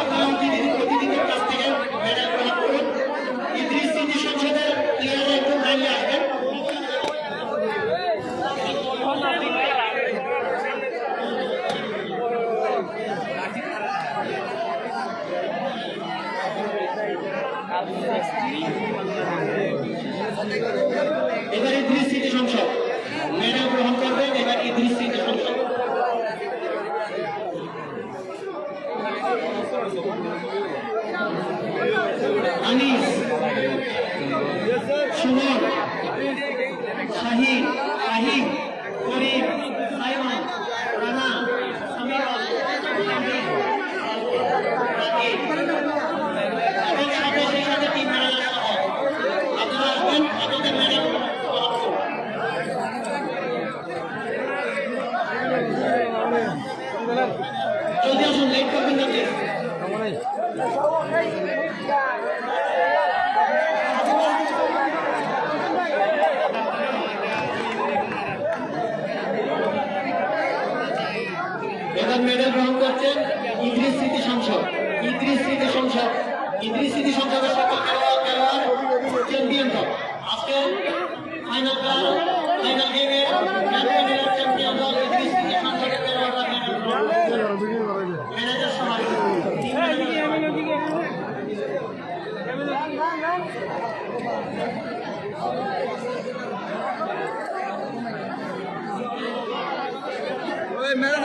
আপনারা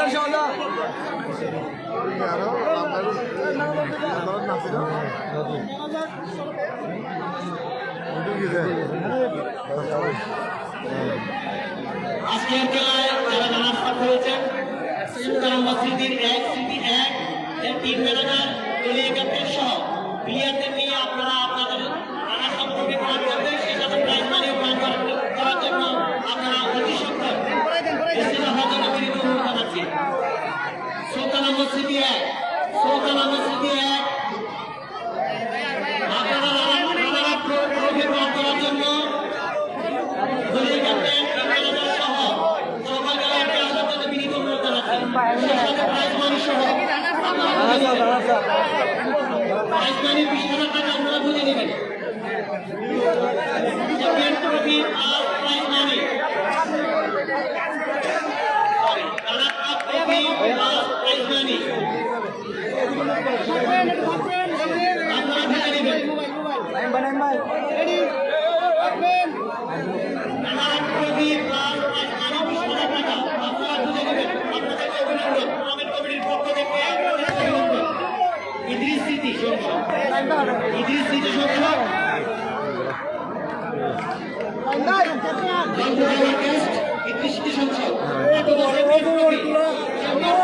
ইনশাআল্লাহ আজকের খেলায় যারা নামাজ করেছেন সুলতান মসজিদের এক সিটি এক এর তিন ম্যানেজার এলিগেটের সহ। প্লেয়ারদের নিয়ে আপনারা আপনাদের বিশ হাজার টাকা আপনারা বুঝে নেবেন। আপনারা বুঝে নেবেন। İdris Yetiş Okçak. İdris Yetiş Okçak. Şampiyon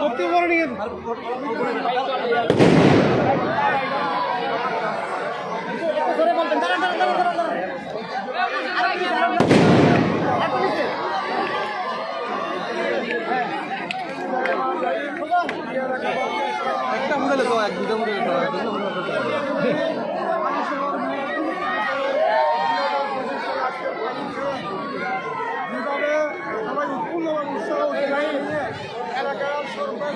ভর্তি করে নিয়ে বলতেন দাঁড়ান দাঁড়ান দাঁড়ান দাঁড়ান একটা মুড়ে লেখা এক দুটো লেখা।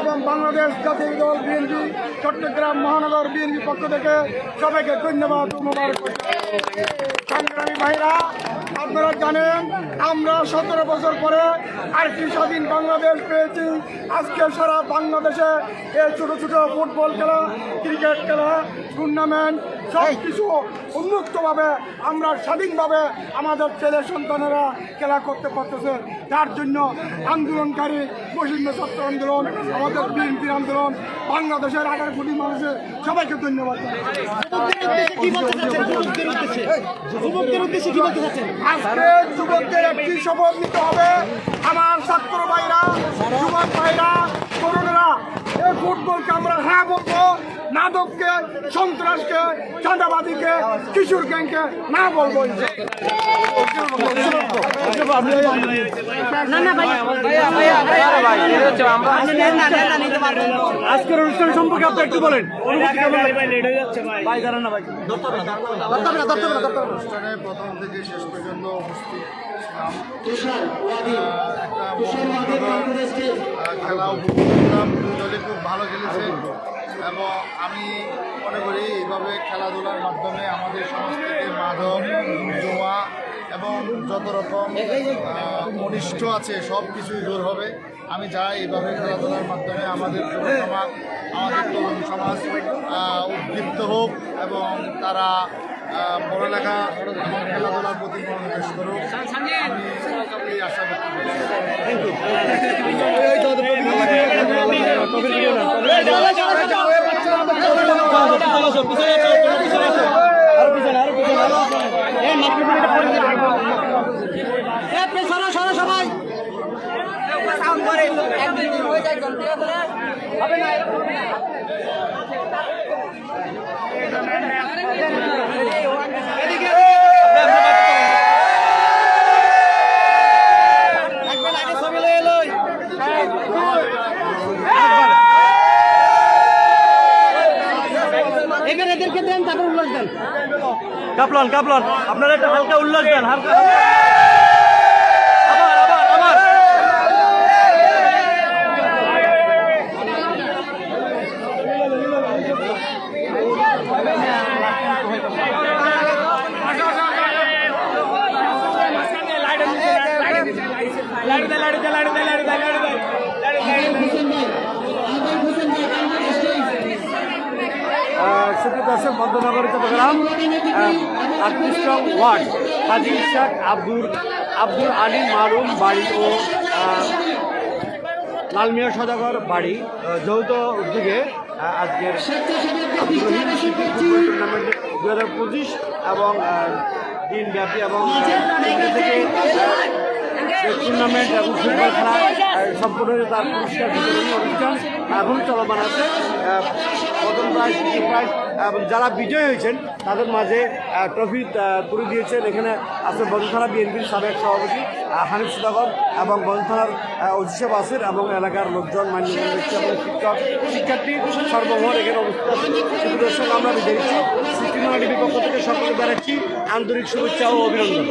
এবং বাংলাদেশ জাতীয় দল বিএনপি, চট্টগ্রাম মহানগর বিএনপি পক্ষ থেকে সবাইকে ধন্যবাদ সংগ্রামী ভাইরা, আপনারা জানেন, আমরা সতেরো বছর পরে আরেকটি স্বাধীন বাংলাদেশ পেয়েছি। আজকে সারা বাংলাদেশে এই ছোটো ছোটো ফুটবল খেলা, ক্রিকেট খেলা টুর্নামেন্ট সব কিছু উন্মুক্তভাবে আমরা স্বাধীনভাবে আমাদের ছেলে সন্তানেরা খেলা করতে পারতেছে। তার জন্য আন্দোলনকারী মুসলিম ছাত্র আন্দোলন, আমাদের বিএনপির আন্দোলন, বাংলাদেশের আঠারো কোটি মানুষের সবাইকে ধন্যবাদ আজকে যুবকদের একটি শপথ নিতে হবে। আমার ছাত্র ভাইরা, যুবক ভাইরা, তরুণরা, এই ফুটবলকে আমরা হ্যাঁ বলব। নাটককে সন্ত্রাসকে চাঁদাবাদীকে কিশোর গ্যাংকে না বলব। না না ভাই আজকের অনুষ্ঠান সম্পর্কে আপনি একটু বলেন। অনুষ্ঠানে প্রথম থেকে শেষ পর্যন্ত উপস্থিত খেলা উপভোগ করলাম। দুই দলে খুব ভালো খেলেছে। এবং আমি মনে করি এইভাবে খেলাধুলার মাধ্যমে আমাদের থেকে মাদক জোয়া এবং যত রকম অনিষ্ট আছে সব কিছুই দূর হবে আমি যাই এইভাবে খেলাধুলার মাধ্যমে আমাদের সমাজ আমাদের তরুণ সমাজ উদ্দীপ্ত হোক এবং তারা পড়ালেখা এবং খেলাধুলার প্রতি মনোনিবেশ করুক আমি এই আশা করছি সরা সরা সবাই এখানে এদেরকে দেন তারপর উল্লাস দেন কাপলন কাপলন। আপনারা একটা হালকা উল্লাস দেন হালকা। দর্শক মধ্যনগর চট্টগ্রাম নং ওয়ার্ড, হাজি ইশাক আব্দুল আব্দুল আলী মারুম বাড়ি ও লালমিয়া সদাগর বাড়ি যৌথ উদ্যোগে আজকের টুর্নামেন্ট দু হাজার পঁচিশ এবং দিনব্যাপী এবং টুর্নামেন্ট এবং ফুটবল খেলা সম্পূর্ণ তার পুরস্কার বিতরণী অনুষ্ঠান এখন চলমান আছে। প্রথম প্রাইজ, দ্বিতীয় প্রাইজ, এবং যারা বিজয়ী হয়েছেন, তাদের মাঝে ট্রফি তুলে দিয়েছেন। এখানে আছে বন্ধুথানা বিএনপির সাবেক সভাপতি হানিফ সুদাগর এবং বন্ধুথানার অজিসেব আসির এবং এলাকার লোকজন মান্যগণ ব্যক্তি এবং শিক্ষক, শিক্ষার্থী সর্বমোট এখানে অবস্থিত আছে শুধু দর্শক, আমরা দিচ্ছি সিটি পক্ষ থেকে সকলে বেড়াচ্ছি আন্তরিক শুভেচ্ছা ও অভিনন্দন।